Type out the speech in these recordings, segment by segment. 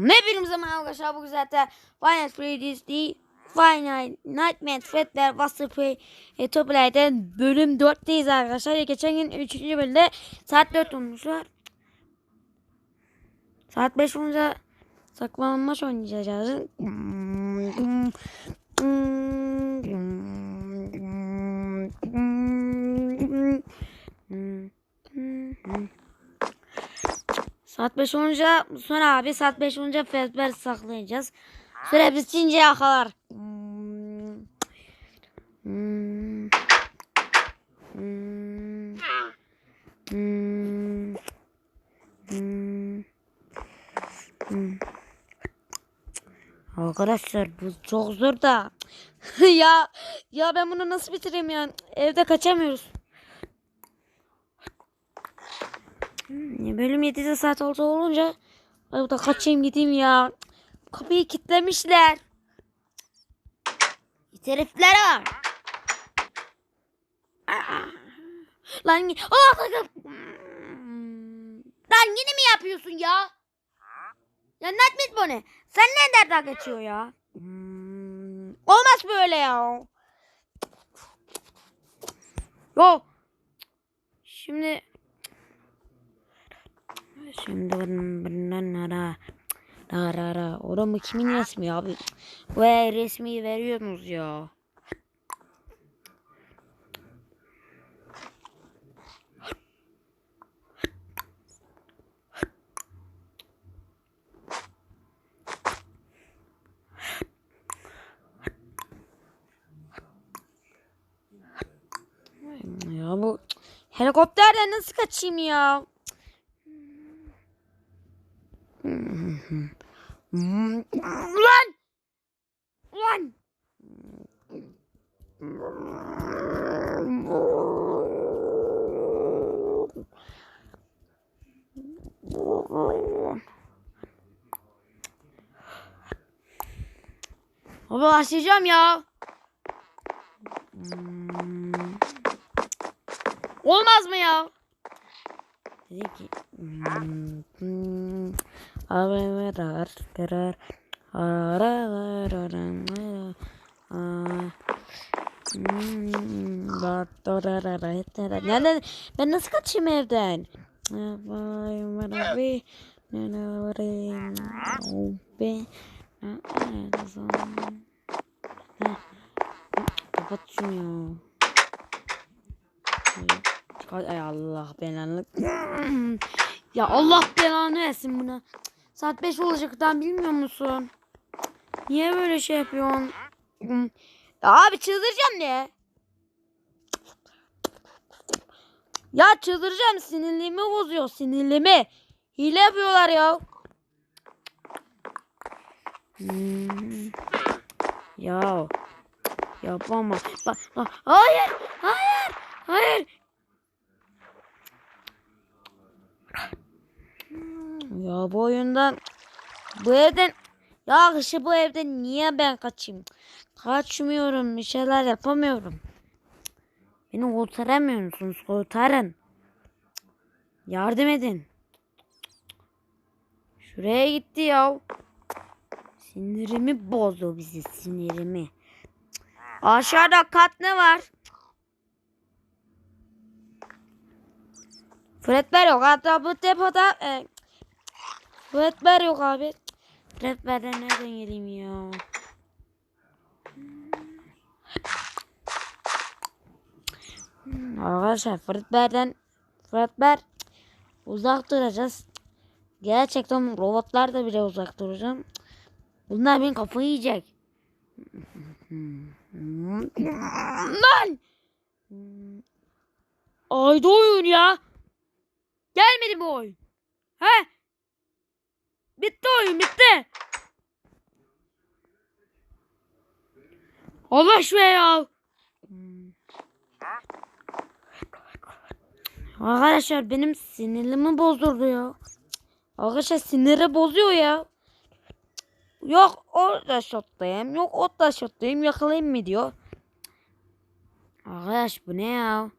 Ne bileyim zaman arkadaşlar bu zaten Final Freddy's değil. Final Nightmare Fredler Wasserplay e, Toplay'dan bölüm 4'teyiz arkadaşlar. Geçen gün 3. bölümde saat 4 olmuşlar. Saat 5 olunca saklanmaç oynayacağız. Saat 5 olunca sonra abi saat 5 olunca Fezber saklayacağız. Süre bitince yakalar. Arkadaşlar bu çok zor da. ya ya ben bunu nasıl bitireyim ya? Evde kaçamıyoruz. Hmm, Bölüm 7'de saat oldu olunca evde kaçayım gideyim ya. Kapıyı kilitlemişler. İt herifler var. Lan oh, Lan yine mi yapıyorsun ya? Ya Nightmare bu ne? Sen ne derden geçiyor ya? Hmm, Olmaz böyle ya. Yo. Şimdi Şimdi bundan ara ara ara oramı kimin resmi abi? Ve resmi veriyorsunuz ya. Ya bu helikopterden nasıl kaçayım ya? Ulan! Ulan! Baba başlayacağım ya. Olmaz mı ya? Dedi ki Nereden? Ben nasıl kaçayım evden? Kapat şunu ya. Ay Allah belanı. Ya Allah belanı versin buna. Saat 5 olacak daha bilmiyor musun? Niye böyle şey yapıyorsun? Ya abi çıldıracağım ne? Ya çıldıracağım sinirliğimi bozuyor sinirliğimi. Hile yapıyorlar ya. Hmm. Ya yapama. Bak, bak. Hayır, hayır, hayır. Ya bu oyundan bu evden ya kışı bu evden niye ben kaçayım? Kaçmıyorum bir şeyler yapamıyorum. Beni kurtaramıyorsunuz kurtarın. Yardım edin. Şuraya gitti ya. Sinirimi bozdu bizi sinirimi. Aşağıda kat ne var? Fredber yok. Hatta bu depoda e, Fredber yok abi. Fredber'den nereden geleyim ya? Hmm, Arkadaşlar Fredber'den Fredber uzak duracağız. Gerçekten robotlar da bile uzak duracağım. Bunlar benim kafayı yiyecek. Lan! Ayda oyun ya. Gelmedi bu oyun. He? Bitti oyun bitti. Allah şu ya. Arkadaşlar benim sinirimi bozdurdu ya. Arkadaşlar siniri bozuyor ya. Yok o da şottayım. Yok o da şottayım. Yakalayayım mı diyor. Arkadaş bu ne ya?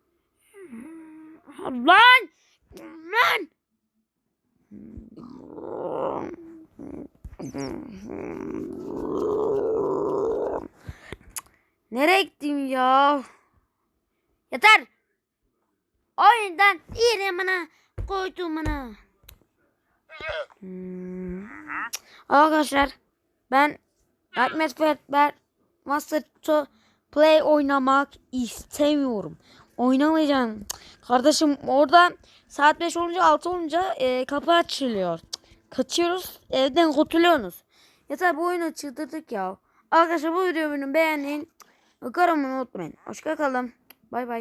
Lan! Lan! Nereye gittim ya? Yeter. Oyundan yerimine koyduğumuna. Hmm. Arkadaşlar ben Ahmet Fetber Master to Play oynamak istemiyorum. Oynamayacağım. Kardeşim orada saat 5 olunca 6 olunca e, kapı açılıyor. Kaçıyoruz evden kurtuluyorsunuz. Yeter bu oyunu çıldırdık ya. Arkadaşlar bu videomu beğenin. Karamanı unutmayın. Hoşça kalın. Bay bay.